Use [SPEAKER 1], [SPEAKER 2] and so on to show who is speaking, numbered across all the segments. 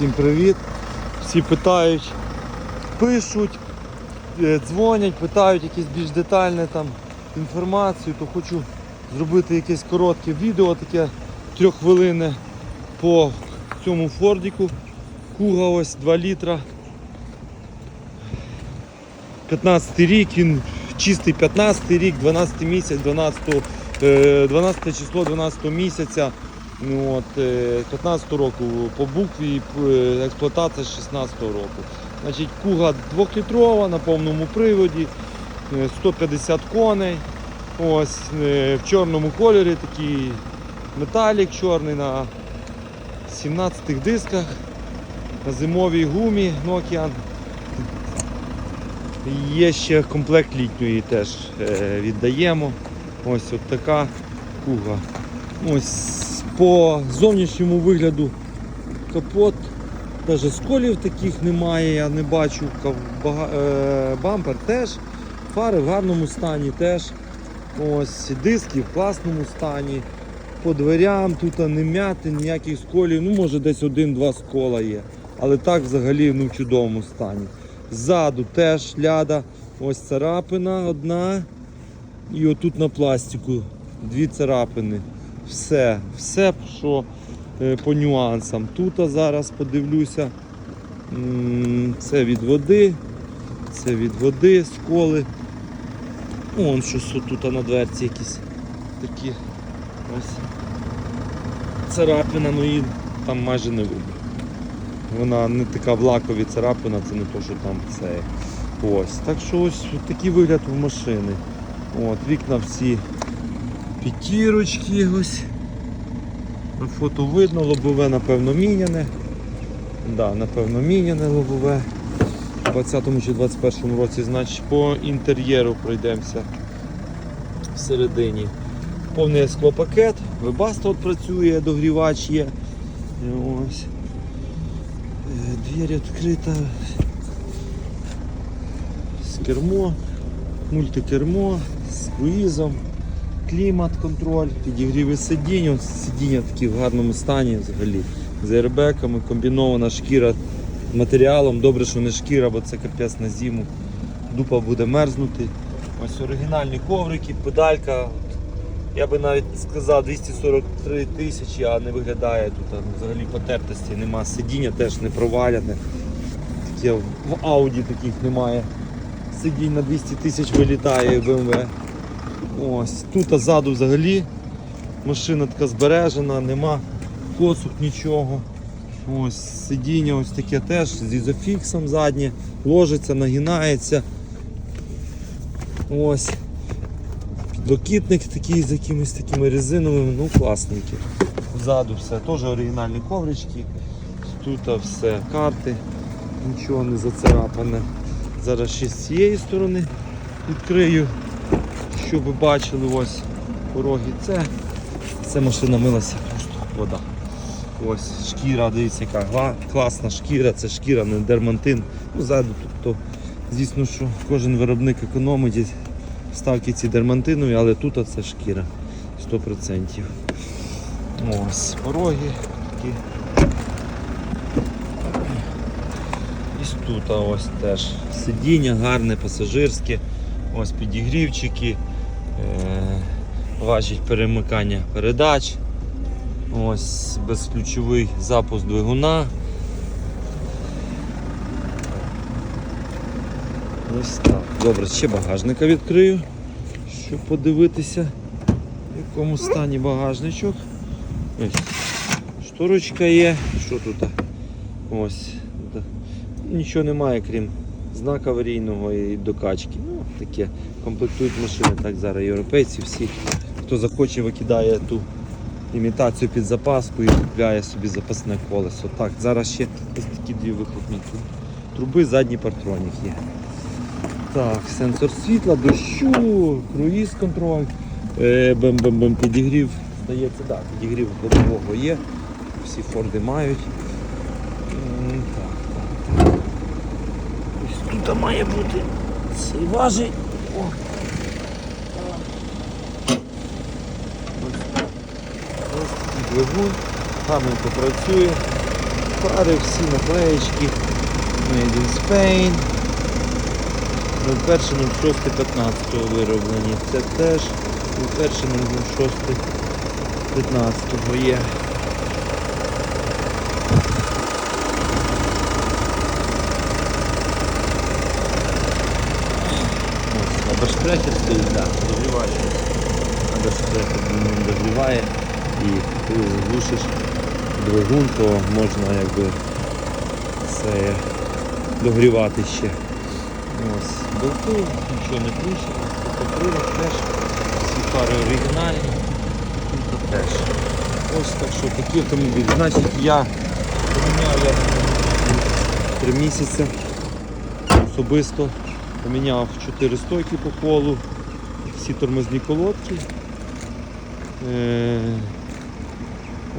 [SPEAKER 1] Всім привіт. Всі питають, пишуть, е, дзвонять, питають якісь більш детальне там інформацію, то хочу зробити якесь коротке відео, таке трьоххвилинне по цьому фордіку. Куга ось 2 літра. 15 рік, він чистий 15 рік, 12 місяць, 12, е, 12 число 12 місяця. Ну, от, е, 15 року по букві е, експлуатація з 16 року. Значить, куга 2-літрова на повному приводі, е, 150 коней. Ось е, в чорному кольорі такий металік чорний на 17 дисках, на зимовій гумі Nokian. Є ще комплект літньої теж е, віддаємо. Ось от така куга. Ось по зовнішньому вигляду капот, навіть сколів таких немає, я не бачу. Е, Бампер теж, фари в гарному стані теж. Ось диски в класному стані. По дверям тут не м'яти, ніяких сколів, ну може десь один-два скола є. Але так взагалі ну, в чудовому стані. Ззаду теж ляда, ось царапина одна. І отут на пластику дві царапини. Все, все, що е, по нюансам. Тут зараз подивлюся. Це від води, це від води, сколи. Вон щось тут на дверці якісь такі. Ось. Царапина, ну її там майже не видно. Вона не така в лакові царапина, це не то, що там це. Ось. Так що ось такий вигляд в машини. От, вікна всі п'ятірочки ось. Фото видно, лобове напевно міняне. Да, напевно міняне лобове. У 20-му чи 21-му році, значить по інтер'єру пройдемося всередині. Повний склопакет, вебаста от працює, догрівач є. Ось. Е, Двері відкрита. З кермо, мультикермо, з круїзом, клімат контроль, підігріви сидінь, сидіння такі в гарному стані взагалі. З аербеками, комбінована шкіра матеріалом. Добре, що не шкіра, бо це капець на зиму. Дупа буде мерзнути. Ось оригінальні коврики, педалька. Я би навіть сказав 243 тисячі, а не виглядає тут взагалі потертості нема. Сидіння теж не проваляне. Таке в Ауді таких немає. Сидінь на 200 тисяч вилітає в BMW. Ось тут ззаду взагалі машина така збережена, нема косух нічого. Ось сидіння ось таке теж з ізофіксом заднє, ложиться, нагинається. Ось. Підлокітник такий з якимись такими резиновими, ну класненький. Ззаду все, теж оригінальні коврички. Тут все, карти, нічого не зацарапане. Зараз ще з цієї сторони відкрию, щоб ви бачили ось пороги. Це, це машина милася просто вода. Ось шкіра, дивіться, яка класна шкіра, це шкіра, не дермантин. Ну, ззаду тут, то, звісно, що кожен виробник економить ставки ці дермантинові, але тут це шкіра 100%. Ось пороги такі. І тут ось теж сидіння гарне, пасажирське, ось підігрівчики, важить перемикання передач. Ось безключовий запуск двигуна. Ось так. Добре, ще багажника відкрию, щоб подивитися, в якому стані багажничок. Ось. Шторочка є. Що тут? Ось. Нічого немає, крім знака аварійного і докачки. Ну, таке. Комплектують машини. Так зараз європейці всі. Хто захоче, викидає ту імітацію під запаску і купляє собі запасне колесо. Так, зараз ще ось такі дві вихлопні труби, задній партронік є. Так, сенсор світла, дощу, круїз контроль, е, бем-бем-бем, підігрів. Здається, так, підігрів лобового є. Всі форди мають. Так, тут має бути цей важий. О. Ось такий двигун, гарненько працює. фари, всі наклеєчки. Made in Spain. 01.06.15 вироблені. Це теж 01.06.15 є. Бештрекер стоїть, так, догрівач. А бештрекер він догріває і коли заглушиш двигун, то можна якби це догрівати ще. Ось, болти, нічого не тріщено, покрилок теж, всі фари оригінальні, тут теж. Ось так що такий автомобіль. Значить я поміняв я три місяці особисто. Поміняв 4 стойки по колу, всі тормозні колодки. Е,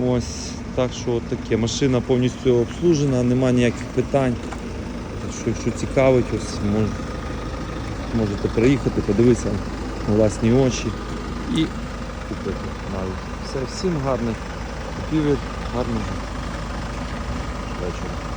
[SPEAKER 1] ось так що от таке. Машина повністю обслужена, нема ніяких питань. Так що, якщо цікавить, ось мож, можете приїхати, подивитися на власні очі і купити навіть. Все, всім гарних купівель, гарного вечора.